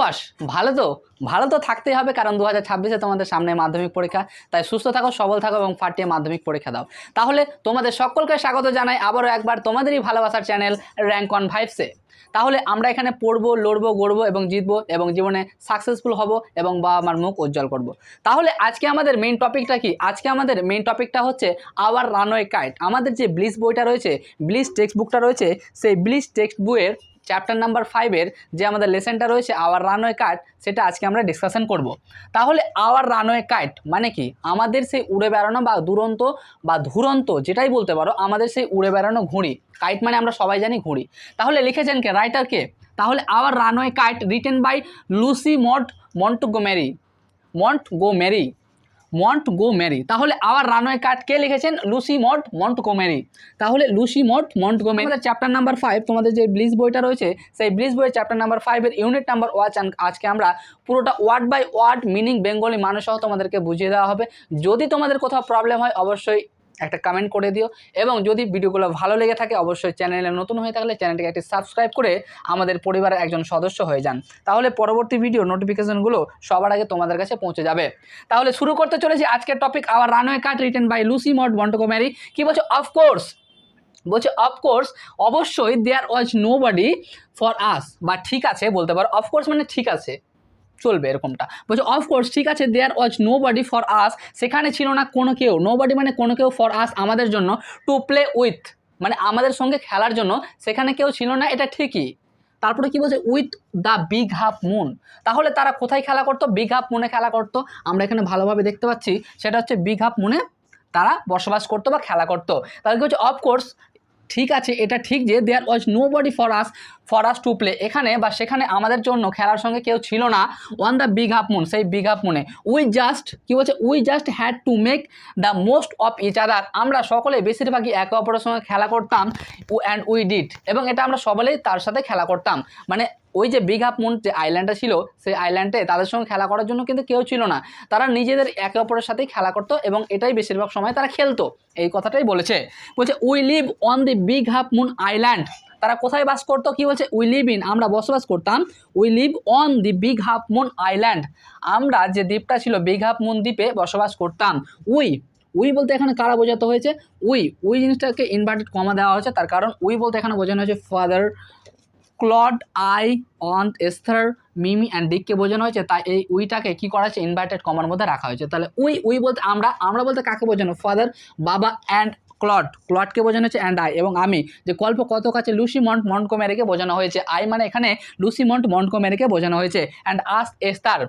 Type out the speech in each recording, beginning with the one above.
Pass ভালো তো ভালো তো থাকতেই হবে কারণ দু হাজার ছাব্বিশে তোমাদের সামনে মাধ্যমিক পরীক্ষা। তাই সুস্থ থাকো, সবল থাকো এবং ফাটিয়ে মাধ্যমিক পরীক্ষা দাও। তাহলে তোমাদের সকলকে স্বাগত জানাই আবারও একবার তোমাদেরই ভালোবাসার চ্যানেল র্যাঙ্ক অন ভাইভসে তাহলে আমরা এখানে পড়ব, লড়বো, গড়বো এবং জিতবো এবং জীবনে সাকসেসফুল হব এবং বাবা মার মুখ উজ্জ্বল করব। তাহলে আজকে আমাদের মেইন টপিকটা কি? আজকে আমাদের মেইন টপিকটা হচ্ছে আওয়ার রানওয়ে কাইট আমাদের যে ব্লিস বইটা রয়েছে ব্লিস টেক্সট বুকটা রয়েছে, সেই ব্লিস টেক্সট বইয়ের চ্যাপ্টার নাম্বার ফাইভের যে আমাদের লেসনটা রয়েছে আওয়ার রানওয়ে কাট সেটা আজকে আমরা ডিসকাশন করব। তাহলে আওয়ার রানওয়ে কাট মানে কি? আমাদের সেই উড়ে বেড়ানো বা দুরন্ত বা ধুরন্ত, যেটাই বলতে পারো, আমাদের সেই উড়ে বেড়ানো ঘুড়ি। কাইট মানে আমরা সবাই জানি ঘুড়ি। তাহলে লিখেছেন কে? রাইটার কে? তাহলে our runaway kite written by Lucy Mont Montgomery Montgomery. তাহলে আবার রানওয়ে কাট কে লিখেছেন? Lucy Maud Montgomery. তাহলে Lucy Maud Montgomery. Chapter number five তোমাদের যে ব্লিজ বইটা রয়েছে, সেই ব্লিজ বইয়ের চ্যাপ্টার নাম্বার ফাইভের ইউনিট নাম্বার ওয়াচ আজকে আমরা পুরোটা word by word meaning Bengali মানুষ তোমাদেরকে বুঝিয়ে দেওয়া হবে। যদি তোমাদের কোথাও প্রবলেম হয়, অবশ্যই একটা কমেন্ট করে দিও। এবং যদি ভিডিওগুলো ভালো লেগে থাকে, অবশ্যই চ্যানেলে নতুন হয়ে থাকলে চ্যানেলটিকে একটি সাবস্ক্রাইব করে আমাদের পরিবারের একজন সদস্য হয়ে যান। তাহলে পরবর্তী ভিডিও নোটিফিকেশনগুলো সবার আগে তোমাদের কাছে পৌঁছে যাবে। তাহলে শুরু করতে চলেছি আজকের topic our runaway kite written by Lucy Maud Montgomery কী বলছে? অফকোর্স বলছে অফকোর্স অবশ্যই there was nobody for us বা ঠিক আছে বলতে পারো অফকোর্স মানে ঠিক আছে। চলবে এরকমটা। বলছে অফকোর্স ঠিক আছে there was nobody for us সেখানে ছিল না কোনো কেউ। নো বডি মানে কোনো কেউ ফর আস আমাদের জন্য টু প্লে উইথ মানে আমাদের সঙ্গে খেলার জন্য সেখানে কেউ ছিল না, এটা ঠিকই। তারপরে কি বলছে? With the Big Half Moon তাহলে তারা কোথায় খেলা করতো? বিগ হাফ মুনে খেলা করতো। আমরা এখানে ভালোভাবে দেখতে পাচ্ছি, সেটা হচ্ছে বিগ হাফ মুনে তারা বসবাস করতো বা খেলা করতো। তাহলে কি হচ্ছে অফকোর্স ঠিক আছে, এটা ঠিক যে there was nobody for us for us to play এখানে বা সেখানে আমাদের জন্য খেলার সঙ্গে কেউ ছিল না। One the Big Half Moon সেই বিগ হাফ মুনে উই জাস্ট কী বলছে? We just had to make the most of each other আমরা সকলে বেশিরভাগই একে অপরের সঙ্গে খেলা করতাম অ্যান্ড উই ডিড এবং এটা আমরা সকলেই তার সাথে খেলা করতাম। মানে ওই যে বিগ হাফ মুন যে আইল্যান্ডটা ছিল, সেই আইল্যান্ডে তাদের সঙ্গে খেলা করার জন্য কিন্তু কেউ ছিল না। তারা নিজেদের একে অপরের সাথেই খেলা করতো এবং এটাই বেশিরভাগ সময় তারা খেলতো। এই কথাটাই বলেছে। বলছে we live on the Big Half Moon island তারা কোথায় বাস করতো? কি বলছে? উই লিভ ইন আমরা বসবাস করতাম। We live on the Big Half Moon island আমরা যে দ্বীপটা ছিল বিগ হাফ মুন দ্বীপে বসবাস করতাম। উই উই বলতে এখানে কারা বোঝাতে হয়েছে? উই উই জিনিসটাকে ইনভার্টেড কমা দেওয়া হয়েছে। তার কারণ উই বলতে এখানে বোঝানো হয়েছে father Claude, I aunt Esther, Mimi and ডিককে বোঝানো হয়েছে। তাই এই উইটাকে কী করা হয়েছে? ইনভার্টেড কমার মধ্যে রাখা হয়েছে। তাহলে উই উই বলতে আমরা আমরা বলতে কাকে বোঝানো? ফাদার বাবা অ্যান্ড ক্লড ক্লডকে বোঝানো হয়েছে অ্যান্ড আই এবং আমি, যে কল্প কত কাছে লুসি মন্ট মন্টকোমেরিকে বোঝানো হয়েছে। আই মানে এখানে লুসি মন্ট মন্টকোমেরিকে বোঝানো হয়েছে। অ্যান্ড আস এস্তার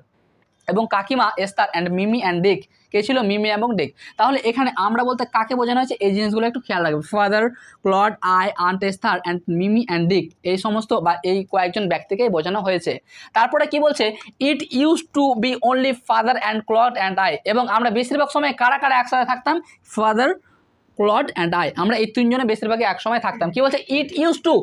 এবং কাকিমা এস্তার অ্যান্ড মিমি অ্যান্ড ডিক। কে ছিল? মিমি এবং ডিক। তাহলে এখানে আমরা বলতে কাকে বোঝানো হয়েছে? এই জিনিসগুলো একটু খেয়াল রাখবে। Father Claude I aunt Esther and Mimi and Dick. এই সমস্ত বা এই কয়েকজন ব্যক্তিকেই বোঝানো হয়েছে। তারপরে কি বলছে? It use to be only father and Claude and I এবং আমরা বেশিরভাগ সময় কারা কারা একসাথে থাকতাম? ফাদার ক্লড অ্যান্ড আই আমরা এই তিনজনে বেশিরভাগই একসময় থাকতাম। কি বলছে? It use to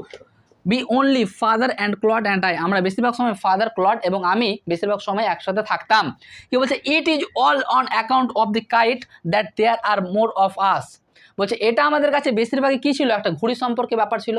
be only father and Claude and I আমরা বেশিরভাগ সময় ফাদার ক্লড এবং আমি বেশিরভাগ সময় একসাথে থাকতাম। কি বলছে? It is all on account of the kite that there are more of us বলছে, এটা আমাদের কাছে বেশিরভাগই কী ছিল? একটা ঘুড়ি সম্পর্কে ব্যাপার ছিল।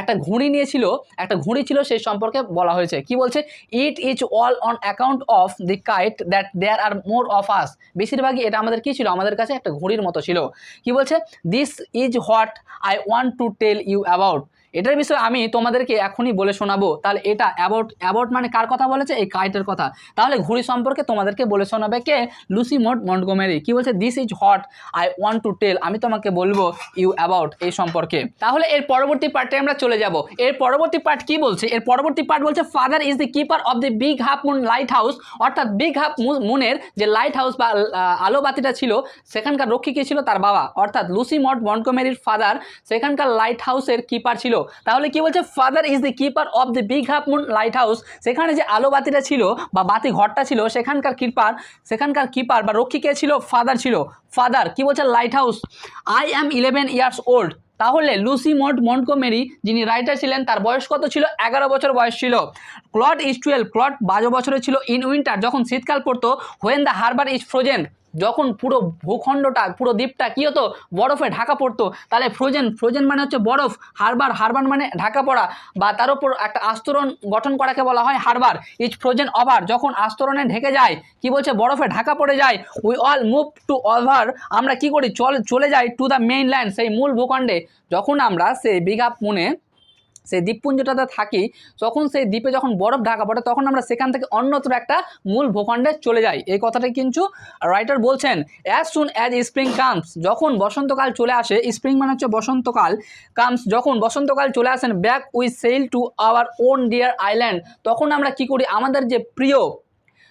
একটা ঘুড়ি নিয়েছিল একটা ঘুড়ি ছিল, সেই সম্পর্কে বলা হয়েছে। কি বলছে? It is all on account of the kite that there are more of us বেশিরভাগই এটা আমাদের কী ছিল? আমাদের কাছে একটা ঘুড়ির মতো ছিল। কি বলছে? This is what I want to tell you about এটার বিষয়ে আমি তোমাদেরকে এখনই বলে শোনাবো। তাহলে এটা অ্যাবাউট অ্যাবাউট মানে কার কথা বলেছে? এই কাইটের কথা। তাহলে ঘুড়ি সম্পর্কে তোমাদেরকে বলে শোনাবে কে? লুসি মোট মন্টগোমেরি। কি বলছে? This is what I want to tell আমি তোমাকে বলব ইউ অ্যাবাউট এই সম্পর্কে। তাহলে এর পরবর্তী পার্টে আমরা চলে যাব। এর পরবর্তী পার্ট কি বলছে? এর পরবর্তী পার্ট বলছে father is the keeper of the Big Half Moon lighthouse অর্থাৎ বিগ হাফ মুনের যে লাইট হাউস বা আলোবাতিটা ছিল, সেখানকার রক্ষী কে ছিল? তার বাবা। অর্থাৎ লুসি মট মন্টগোমেরির ফাদার সেখানকার লাইট হাউসের কিপার ছিল। তাহলে কি বলছে? Father is the keeper of the Big Half Moon lighthouse সেখানে যে আলো বাতিটা ছিল বা বাতি ঘরটা ছিল, সেখানকার কিপার সেখানকার কিপার বা রক্ষী কে ছিল? ফাদার ছিল। ফাদার কি বলছে? Lighthouse I am eleven years old তাহলে লুসি মন্ট মন্টকোমেরি যিনি রাইটার ছিলেন, তার বয়স কত ছিল? এগারো বছর বয়স ছিল। ক্লট ইজ টুয়েলভ ক্লট বারো বছরে ছিল ইন উইন্টার যখন শীতকাল পড়তো when the harbour is frozen যখন পুরো ভূখণ্ডটা, পুরো দ্বীপটা কী হতো? বরফে ঢাকা পড়তো। তাহলে ফ্রোজেন ফ্রোজেন মানে হচ্ছে বরফ, হারবার হারবার মানে ঢাকা পড়া বা তার উপর একটা আস্তরণ গঠন করাকে বলা হয় হারবার। Is frozen over. যখন আস্তরণে ঢেকে যায়, কি বলছে? বরফে ঢাকা পড়ে যায়। We all move to over. আমরা কি করি? চল, চলে যাই টু দ্য মেইন ল্যান্ড সেই মূল ভূখণ্ডে। যখন আমরা সেই বিঘা মুনে সেই দ্বীপপুঞ্জটাতে থাকি, তখন সেই দ্বীপে যখন বরফ ঢাকা পড়ে, তখন আমরা সেখান থেকে অন্যত্র একটা মূল ভূখণ্ডে চলে যাই। এই কথাটাই কিন্তু রাইটার বলছেন as soon as spring comes যখন বসন্তকাল চলে আসে স্প্রিং মানে হচ্ছে বসন্তকাল কামস যখন বসন্তকাল চলে আসেন back we sail to our own dear island তখন আমরা কি করি? আমাদের যে প্রিয়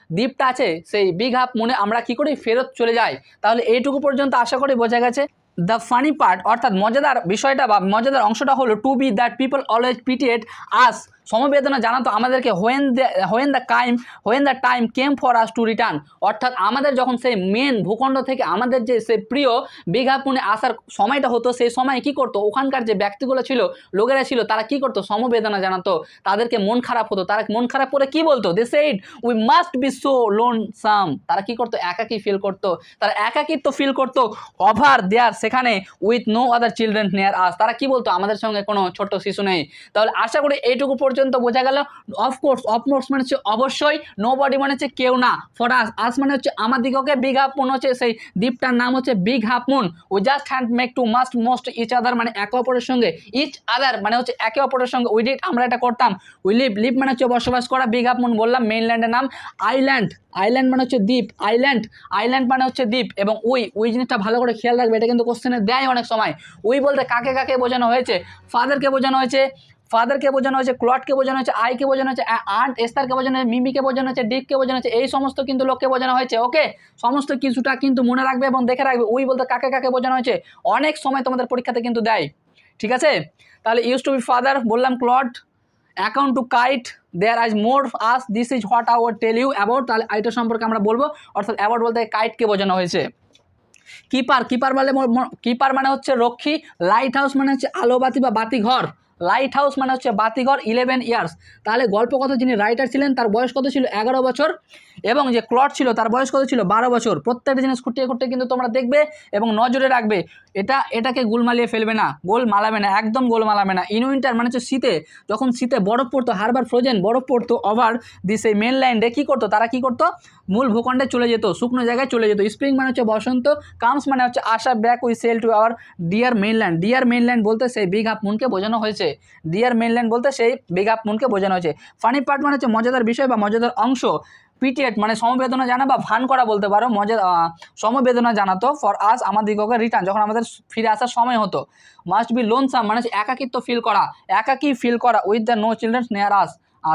দ্বীপটা আছে, সেই হাফ মনে আমরা কি করি? ফেরত চলে যাই। তাহলে এইটুকু পর্যন্ত আশা করি বোঝা গেছে। দ্য ফানি পার্ট অর্থাৎ মজাদার বিষয়টা বা মজাদার অংশটা হলো to be that people always pitied us সমবেদনা জানাতো আমাদেরকে when the when the time when the time came for us to return অর্থাৎ আমাদের যখন সেই মেন ভূখণ্ড থেকে আমাদের যে সেই প্রিয় বিঘাপুনে আসার সময়টা হতো, সেই সময় কি করতো? ওখানকার যে ব্যক্তিগুলো ছিল, লোকেরা ছিল, তারা কি করতো? সমবেদনা জানাতো। তাদেরকে মন খারাপ হতো। তারা মন খারাপ করে কি বলতো? They said we must be so lonesome তারা কি করতো? একাকি ফিল করতো। তারা একাকিত্ব ফিল করতো ওভার দেয়ার সেখানে উইথ নো আদার চিলড্রেন নেয়ার আস তারা কি বলতো? আমাদের সঙ্গে কোনো ছোট্ট শিশু নেই। তাহলে আশা করি এইটুকু পর্যন্ত বোঝা গেল অফকোর্স অফকোর্স মানে হচ্ছে অবশ্যই নো বডি মানে হচ্ছে কেউ না। ফর আস আস মানে হচ্ছে আমার দিগকে বিগ হাফ মুন হচ্ছে সেই দ্বীপটার নাম হচ্ছে Big Half Moon we just had make to must most each other মানে একে অপরের সঙ্গে ইচ আদার মানে হচ্ছে একে অপরের সঙ্গে উই ডিট আমরা এটা করতাম। উই লিভ লিভ মানে হচ্ছে বসবাস করা বিগ হাফ মুন বললাম মেইনল্যান্ডের নাম আইল্যান্ড আইল্যান্ড মানে হচ্ছে দ্বীপ আইল্যান্ড আইল্যান্ড মানে হচ্ছে দ্বীপ, এবং উই উই জিনিসটা ভালো করে খেয়াল রাখবে, এটা কিন্তু কোশ্চেনে দেয় অনেক সময়। উই বলতে কাকে কাকে বোঝানো হয়েছে? ফাদারকে বোঝানো হয়েছে ফাদারকে বোঝানো হয়েছে, ক্লটকে বোঝানো হয়েছে, আইকে বোঝানো হয়েছে আন্ট এস্তারকে বোঝানো হয়েছে মিমিকে বোঝানো হয়েছে ডিককে বোঝানো হয়েছে, এই সমস্ত কিন্তু লোককে বোঝানো হয়েছে ওকে সমস্ত কিছুটা কিন্তু মনে রাখবে এবং দেখে রাখবে উই বলতে কাকে কাকে বোঝানো হয়েছে, অনেক সময় তোমাদের পরীক্ষাতে কিন্তু দেয়, ঠিক আছে? তাহলে ইউজ টু বি ফাদার বললাম Claude account to kite there are more us this is what our tell you about তাহলে এটা সম্পর্কে আমরা বলব, অর্থাৎ অ্যাবাউট বলতে কাইটকে বোঝানো হয়েছে। কিপার কিপার মানে কিপার মানে হচ্ছে রক্ষী লাইট হাউস মানে হচ্ছে আলোবাতি বা বাতিঘর লাইট হাউস মানে হচ্ছে বাতিঘর ইলেভেন ইয়ার্স তাহলে গল্প কত যিনি রাইটার ছিলেন, তার বয়স কত ছিল? এগারো বছর। এবং যে ক্লট ছিল তার বয়স কত ছিল? বারো বছর। প্রত্যেকটা জিনিস খুঁটিয়ে খুঁটিয়ে কিন্তু তোমরা দেখবে এবং নজরে রাখবে। এটা, এটাকে গোল মালিয়ে ফেলবে না। গোল মালাবে না, একদম গোল মালাবে না। ইন উইন্টার মানে হচ্ছে শীতে, যখন শীতে বরফ পড়তো, হারবার ফ্রোজেন বরফ পড়তো ওভার দিস এই মেন ল্যান্ডে কী করতো? তারা কী করতো? মূল ভূখণ্ডে চলে যেত, শুকনো জায়গায় চলে যেত। স্প্রিং মানে হচ্ছে বসন্ত কামস মানে হচ্ছে আশা back we sail to our dear mainland dear mainland বলতে সেই বিগ হাফ মুনকে বোঝানো হয়েছে। ডিয়ার মেনল্যান্ড বলতে সেই বিগ হাফ মুনকে বোঝানো হয়েছে। ফানি পার্ট মানে হচ্ছে মজাদার বিষয় বা মজাদার অংশ। পিটিএট মানে সমবেদনা জানা বা ভান করা বলতে পারো, মজা সমবেদনা জানাতো ফর আস আমাদিগকে রিটার্ন যখন আমাদের ফিরে আসার সময় হতো। মাস্ট বি লোন সাম মানে একাকিত্ব ফিল করা, একাকি ফিল করা উইথ দ্য নো চিলড্রেন্স নেয়ার আস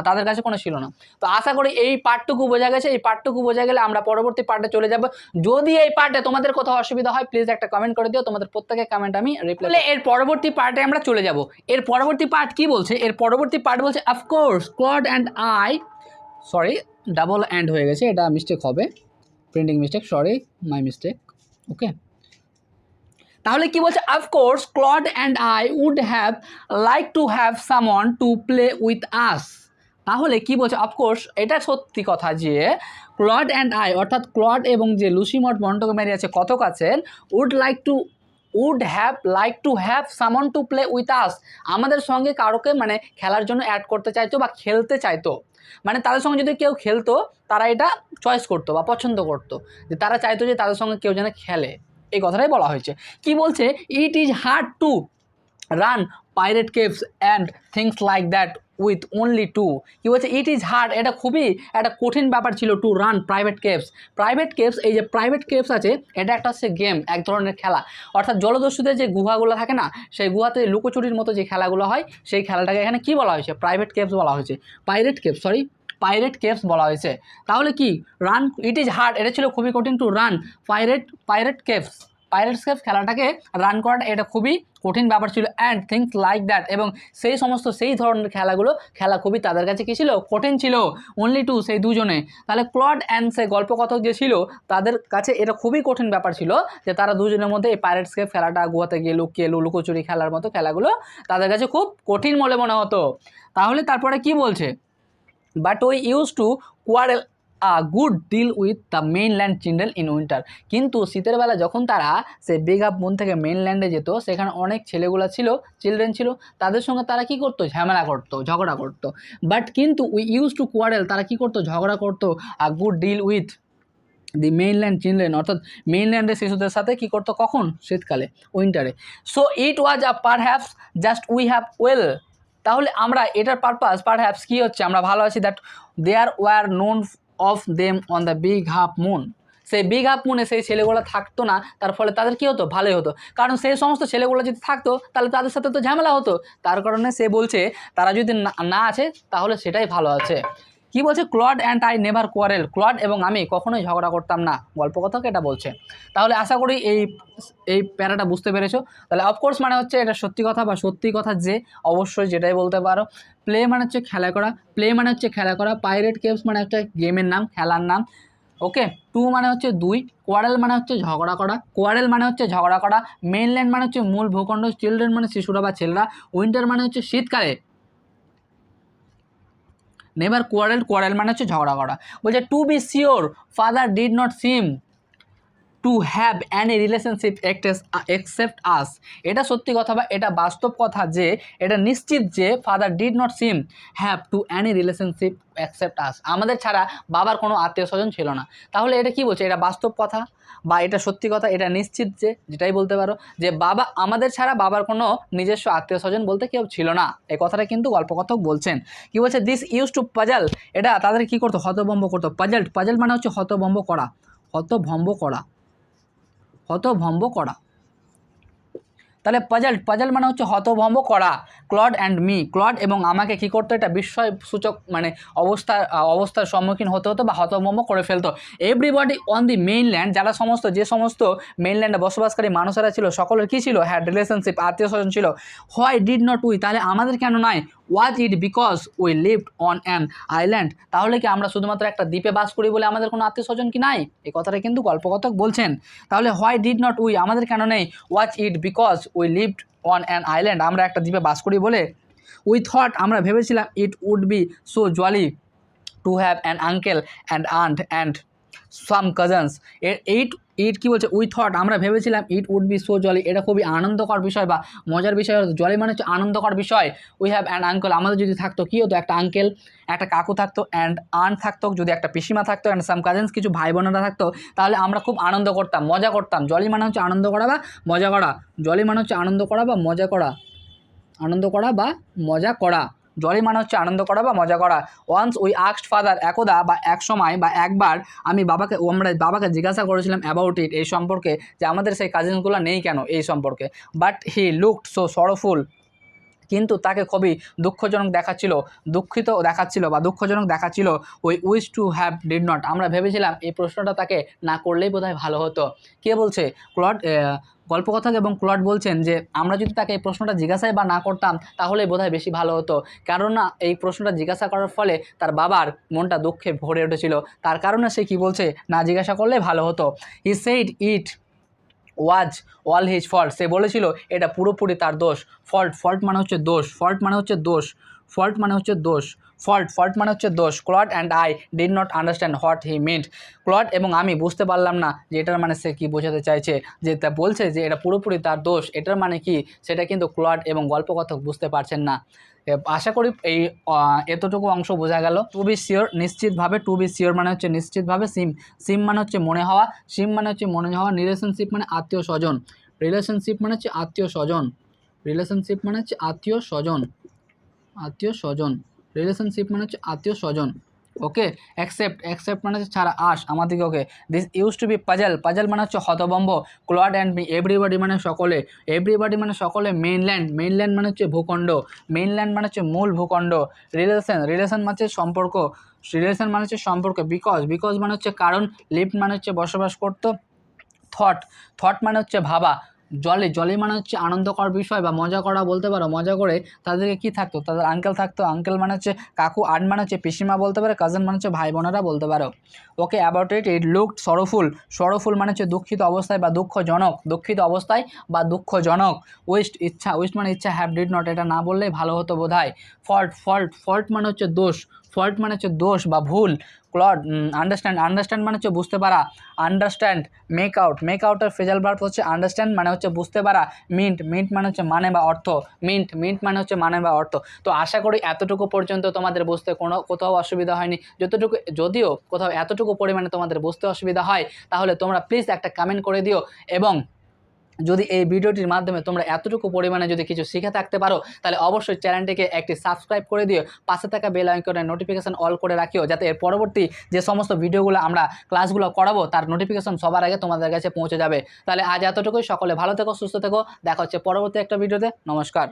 তাদের কাছে কোনো ছিল না। তো আশা করি এই পার্টটুকু বোঝা গেছে, এই পার্টটুকু বোঝা গেলে আমরা পরবর্তী পার্টে চলে যাব। যদি এই পার্টে তোমাদের কোথাও অসুবিধা হয় প্লিজ একটা কমেন্ট করে দিও, তোমাদের প্রত্যেকের কমেন্ট আমি রিপ্লাই এর পরবর্তী পার্টে আমরা চলে যাব। এর পরবর্তী পার্ট কি বলছে? এর পরবর্তী পার্ট বলছে of course Claude and I sorry double and হয়ে গেছে, এটা মিস্টেক হবে। Printing mistake sorry my mistake okay তাহলে কি বলছে? Of course Claude and I would have like to have someone to play with us তাহলে কি বলছে? অফকোর্স এটা সত্যি কথা যে ক্লড অ্যান্ড আই অর্থাৎ ক্লড এবং যে লুসিমট মন্টগোমেরি আছে, কতক আছেন would like to would have like to have someone to play with us আমাদের সঙ্গে কারোকে মানে খেলার জন্য অ্যাড করতে চাইতো বা খেলতে চাইতো। মানে তাদের সঙ্গে যদি কেউ খেলতো, তারা এটা চয়েস করতো বা পছন্দ করতো। যে তারা চাইতো যে তাদের সঙ্গে কেউ যেন খেলে। এই কথাটাই বলা হয়েছে। কি বলছে? It is hard to run pirate caves and things like that with only two কি বলছে ইট ইজ হার্ড এটা খুবই একটা কঠিন ব্যাপার ছিল to run private caves private caves এই যে প্রাইভেট কেভস আছে, এটা একটা হচ্ছে গেম এক ধরনের খেলা। অর্থাৎ জলদস্যুদের যে গুহাগুলো থাকে না, সেই গুহাতে লুকোচুরির মতো যে খেলাগুলো হয়, সেই খেলাটাকে এখানে কি বলা হয়েছে? প্রাইভেট কেভস বলা হয়েছে। Pirate caves sorry pirate caves বলা হয়েছে। তাহলে কি? রান ইট ইজ হার্ড এটা ছিল খুবই কঠিন to run pirate pirate caves pirates caves খেলাটাকে রান করাটা এটা খুবই কঠিন ব্যাপার ছিল অ্যান্ড থিংস লাইক দ্যাট এবং সেই সমস্ত সেই ধরনের খেলাগুলো, খেলা খুবই তাদের কাছে কী ছিল? কঠিন ছিল। অনলি টু সেই দুজনে। তাহলে ক্লড অ্যান্ড সে গল্পকথক যে ছিল, তাদের কাছে এটা খুবই কঠিন ব্যাপার ছিল যে তারা দুজনের মধ্যে এই পাইরেটস খেলাটা গুয়াতে গিয়ে লুকিয়ে লুকোচুরি খেলার মতো খেলাগুলো তাদের কাছে খুব কঠিন বলে মনে হতো। তাহলে তারপরে কি বলছে? But we use to quarrel a good deal with the mainland children in winter কিন্তু শীতের বেলা যখন তারা সে বিগ আপ মুন থেকে মেইনল্যান্ডে যেত, সেখানে অনেক ছেলেগুলো ছিল চিলড্রেন ছিল, তাদের সঙ্গে তারা কি করতো? ঝামেলা করতো, ঝগড়া করতো। বাট কিন্তু উই ইউজ টু কোয়ারেল তারা কি করতো? ঝগড়া করতো a good deal with the mainland children অর্থাৎ মেইনল্যান্ডের শিশুদের সাথে কি করতো? কখন? শীতকালে উইন্টারে so it was a perhaps just we have well তাহলে আমরা এটার পারপাস পার হ্যাপস কী হচ্ছে? আমরা ভালো আছি that there were none of them on the Big Half Moon সেই বিগ হাফ মুনে সেই ছেলেগুলো থাকতো না, তার ফলে তাদের কী হতো? ভালোই হতো। কারণ সেই সমস্ত ছেলেগুলো যদি থাকতো, তাহলে তাদের সাথে তো ঝামেলা হতো। তার কারণে সে বলছে, তারা যদি না- আছে, তাহলে সেটাই ভালো আছে। কি বলছে? Claude and I never quarrel clod এবং আমি কখনোই ঝগড়া করতাম না। গল্প কথাকে এটা বলছে। তাহলে আশা করি এই এই প্যারাটা বুঝতে পেরেছ। তাহলে অফকোর্স মানে হচ্ছে এটা সত্যি কথা বা সত্যি কথা যে অবশ্যই যেটাই বলতে পারো। প্লে মানে হচ্ছে খেলা করা। প্লে মানে হচ্ছে খেলা করা। পাইরেট কেভস মানে একটা গেমের নাম, খেলার নাম। ওকে টু মানে হচ্ছে দুই। কোয়ারেল মানে হচ্ছে ঝগড়া করা। কোয়ারেল মানে হচ্ছে ঝগড়া করা। মেইনল্যান্ড মানে হচ্ছে মূল ভূখণ্ড। চিলড্রেন মানে শিশুরা বা ছেলেরা। উইন্টার মানে হচ্ছে শীতকালে। নেভার কোয়ারেল কোয়ারেল মানে হচ্ছে ঝগড়া করা। বলছে to be sure father did not seem to have any relationship except us এটা সত্যি কথা বা এটা বাস্তব কথা যে, এটা নিশ্চিত যে father did not seem have to any relationship accept us আমাদের ছাড়া বাবার কোনো আত্মীয় স্বজন ছিল না। তাহলে এটা কি বলছে? এটা বাস্তব কথা বা এটা সত্যি কথা? এটা নিশ্চিত যে, যেটাই বলতে পারো, যে বাবা, আমাদের ছাড়া বাবার কোনো নিজস্ব আত্মীয় স্বজন বলতে কেউ ছিল না। এই কথাটা কিন্তু গল্পকথক বলছেন। কি বলছে? দিস ইউজ টু পাজাল এটা তাদের কি করতো? হতভম্ব করতো। পাজাল পাজাল মানে হচ্ছে হতভম্ব করা। হতভম্ব করা। হতভম্ব করা। তাহলে পাজাল পাজাল মানে হচ্ছে হতভম্ব করা ক্লড অ্যান্ড মি ক্লড এবং আমাকে কি করতো? এটা বিস্ময় সূচক মানে অবস্থা, অবস্থার সম্মুখীন হতে হতো বা হতভম্ব করে ফেলতো। এভরিবডি অন দি মেইনল্যান্ড যারা সমস্ত, যে সমস্ত মেইনল্যান্ডে বসবাসকারী মানুষেরা ছিল, সকলের কী ছিল? হ্যাঁ রিলেশনশিপ আত্মীয় স্বজন ছিল। হোয়াই ডিড নট উই তাহলে আমাদের কেন নয় was it because we lived on an island তাহলে কি আমরা শুধুমাত্র একটা দ্বীপে বাস করি বলে আমাদের কোনো আত্মীয় স্বজন কি নাই? এই কথাটা কিন্তু গল্পকথক বলছেন। তাহলে হোয়াই ডিড নট উই আমাদের কেন নেই? Was it because we lived on an island আমরা একটা দ্বীপে বাস করি বলে উই থট আমরা ভেবেছিলাম it would be so jolly to have an uncle and aunt and some uh, eight it কী বলছে? উই থট আমরা ভেবেছিলাম it would be so jolly এটা খুবই আনন্দকর বিষয় বা মজার বিষয়। হতো জলি মানে হচ্ছে আনন্দকর বিষয়। উই হ্যাভ অ্যান আঙ্কেল আমাদের যদি থাকতো কী হতো? একটা আঙ্কেল একটা কাকু থাকতো অ্যান্ড আন্ট থাকতো, যদি একটা পিসিমা থাকতো অ্যান্ড সাম কাজেন্স কিছু ভাই বোনেরা থাকতো, তাহলে আমরা খুব আনন্দ করতাম, মজা করতাম। জলি মানে হচ্ছে আনন্দ করা বা মজা করা। জলি মানে হচ্ছে আনন্দ করা বা মজা করা। আনন্দ করা বা মজা করা। জলি মানে হচ্ছে আনন্দ করা বা মজা করা। ওয়ান্স উই আক্সড ফাদার একদা বা এক সময় বা একবার আমি বাবাকে আমরা বাবাকে জিজ্ঞাসা করেছিলাম অ্যাবাউট ইট এই সম্পর্কে যে আমাদের সেই কাজিনসগুলো নেই কেন এই সম্পর্কে। But he looked so sorrowful কিন্তু তাকে খুবই দুঃখজনক দেখাচ্ছিল, দুঃখিত দেখাচ্ছিল বা দুঃখজনক দেখাচ্ছিল ওই wish to have did not আমরা ভেবেছিলাম এই প্রশ্নটা তাকে না করলেই বোধহয় ভালো হতো। কে বলছে? ক্লড গল্পকথক এবং ক্লড বলছেন যে, আমরা যদি তাকে এই প্রশ্নটা জিজ্ঞাসাই বা না করতাম তাহলে বোধহয় বেশি ভালো হতো। কেননা এই প্রশ্নটা জিজ্ঞাসা করার ফলে তার বাবার মনটা দুঃখে ভরে উঠেছিল। তার কারণে সে কি বলছে? না জিজ্ঞাসা করলে ভালো হতো। He said it was all his fault. সে বলেছিল, এটা পুরোপুরি তার দোষ। ফল্ট ফল্ট মানে হচ্ছে দোষ। ফল্ট মানে হচ্ছে দোষ। ফল্ট মানে হচ্ছে দোষ। ফল্ট ফল্ট মানে হচ্ছে দোষ। Claude and I did not understand what he meant Claude এবং আমি বুঝতে পারলাম না যে এটার মানে সে কী বোঝাতে চাইছে। যে তা বলছে যে এটা পুরোপুরি তার দোষ, এটার মানে কি? সেটা কিন্তু ক্লড এবং গল্পকথক বুঝতে পারছেন না। আশা করি এই এতটুকু অংশ বোঝা গেল। টু বি শিওর নিশ্চিতভাবে টু বি শিওর মানে হচ্ছে নিশ্চিতভাবে সিম সিম মানে হচ্ছে মনে হওয়া। সিম মানে হচ্ছে মনে হওয়া। রিলেশনশিপ মানে আত্মীয় স্বজন। রিলেশনশিপ মানে হচ্ছে আত্মীয় স্বজন। রিলেশনশিপ মানে হচ্ছে আত্মীয় স্বজন। আত্মীয় স্বজন। রিলেশনশিপ মানে হচ্ছে আত্মীয় স্বজন ওকে অ্যাকসেপ্ট অ্যাকসেপ্ট মানে হচ্ছে ছাড়া আস আমাদেরকে okay this used to be puzzle puzzle মানে হচ্ছে হতবম্ব ক্লড অ্যান্ড মি এভরিবডি মানে সকলে এভরিবডি মানে সকলে মেইনল্যান্ড মেইনল্যান্ড মানে হচ্ছে ভূখণ্ড মেইনল্যান্ড মানে হচ্ছে মূল ভূখণ্ড রিলেশন রিলেশন মানে সম্পর্ক রিলেশন মানে হচ্ছে সম্পর্ক বিকজ বিকজ মানে হচ্ছে কারণ লিভ মানে হচ্ছে বসবাস করতো থট থট মানে হচ্ছে ভাবা জলে জলে মানে হচ্ছে আনন্দ করার বিষয় বা মজা করা বলতে পারো, মজা করে তাদেরকে কি থাকতো? তাদের আঙ্কেল থাকতো আঙ্কেল মানে হচ্ছে কাকু আট মানে হচ্ছে পিসিমা বলতে পারে কাজিন মানে হচ্ছে ভাই বোনেরা বলতে পারো। Okay about it it looked sorrowful sorrowful মানে হচ্ছে দুঃখিত অবস্থায় বা দুঃখজনক, দুঃখিত অবস্থায় বা দুঃখজনক। ওয়েস্ট ইচ্ছা ওয়েস্ট মানে ইচ্ছা হ্যাভ ডিড নট এটা না বললেই ভালো হতো বোধ হয় ফল্ট ফল্ট ফল্ট মানে হচ্ছে দোষ। ফল্ট মানে হচ্ছে দোষ বা ভুল ক্লড আন্ডারস্ট্যান্ড আন্ডারস্ট্যান্ড মানে হচ্ছে বুঝতে পারা আন্ডারস্ট্যান্ড মেক আউট মেক আউটের ফেজাল ভার্ব হচ্ছে আন্ডারস্ট্যান্ড মানে হচ্ছে বুঝতে পারা মিন্ট মিন্ট মানে হচ্ছে মানে বা অর্থ মিন্ট মিন্ট মানে হচ্ছে মানে বা অর্থ। তো আশা করি এতটুকু পর্যন্ত তোমাদের বুঝতে কোনো, কোথাও অসুবিধা হয়নি। যতটুকু, যদিও কোথাও এতটুকু পরিমাণে তোমাদের বুঝতে অসুবিধা হয়, তাহলে তোমরা প্লিজ একটা কমেন্ট করে দিও এবং যদি এই ভিডিওটির মাধ্যমে তোমরা এতটুকু পরিমাণে যদি কিছু শিখে থাকতে পারো, তাহলে অবশ্যই চ্যানেলটিকে একটি সাবস্ক্রাইব করে দিও, পাশে থাকা বেল আইকনের নোটিফিকেশান অল করে রাখিও, যাতে এর পরবর্তী যে সমস্ত ভিডিওগুলো আমরা ক্লাসগুলো করাবো, তার নোটিফিকেশান সবার আগে তোমাদের কাছে পৌঁছে যাবে। তাহলে আজ এতটুকুই, সকলে ভালো থেকো, সুস্থ থেকো, দেখা হচ্ছে পরবর্তী একটা ভিডিওতে, নমস্কার।